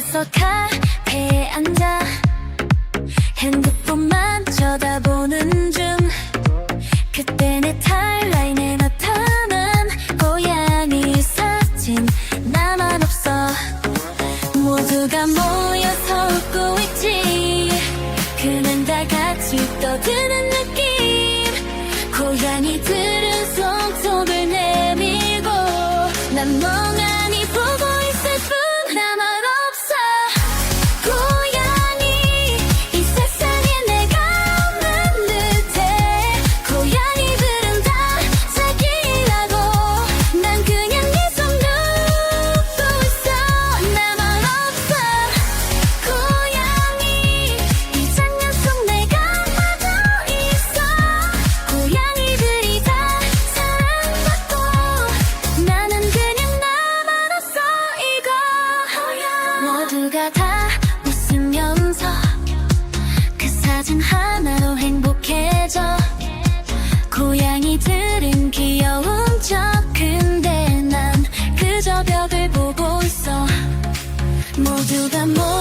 집에서 카페에 앉아 핸드폰만 쳐다보는 중. 그때 내 타임라인에 나타난 고양이 사진 나만 없어. 모두가 모여서 웃고 있지. 그는 다 같이 떠드는 느낌. 고양이들은 손톱을 내밀고 난멍 사진 하나로 행복해져. 고양이들은 귀여운 척. 근데 난 그저 벽을 보고 있어. 모두가 모여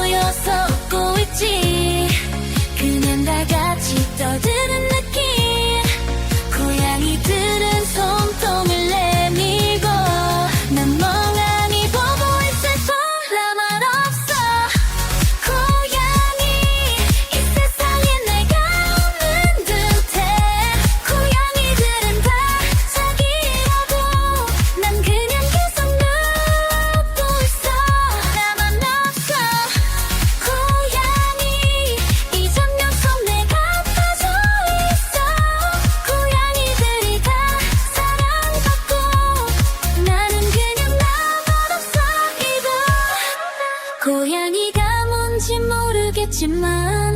뭔지 모르겠지만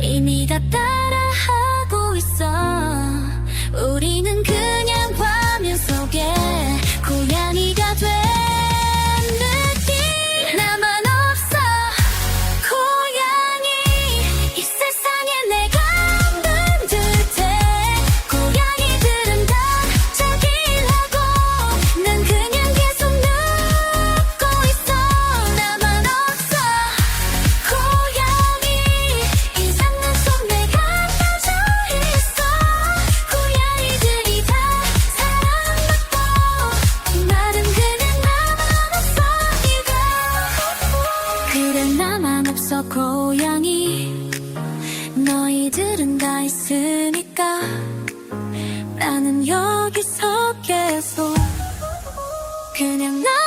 이미 다 따라하고 있어 나만 없어 고양이. 너희들은 다 있으니까 나는 여기서 계속 그냥 나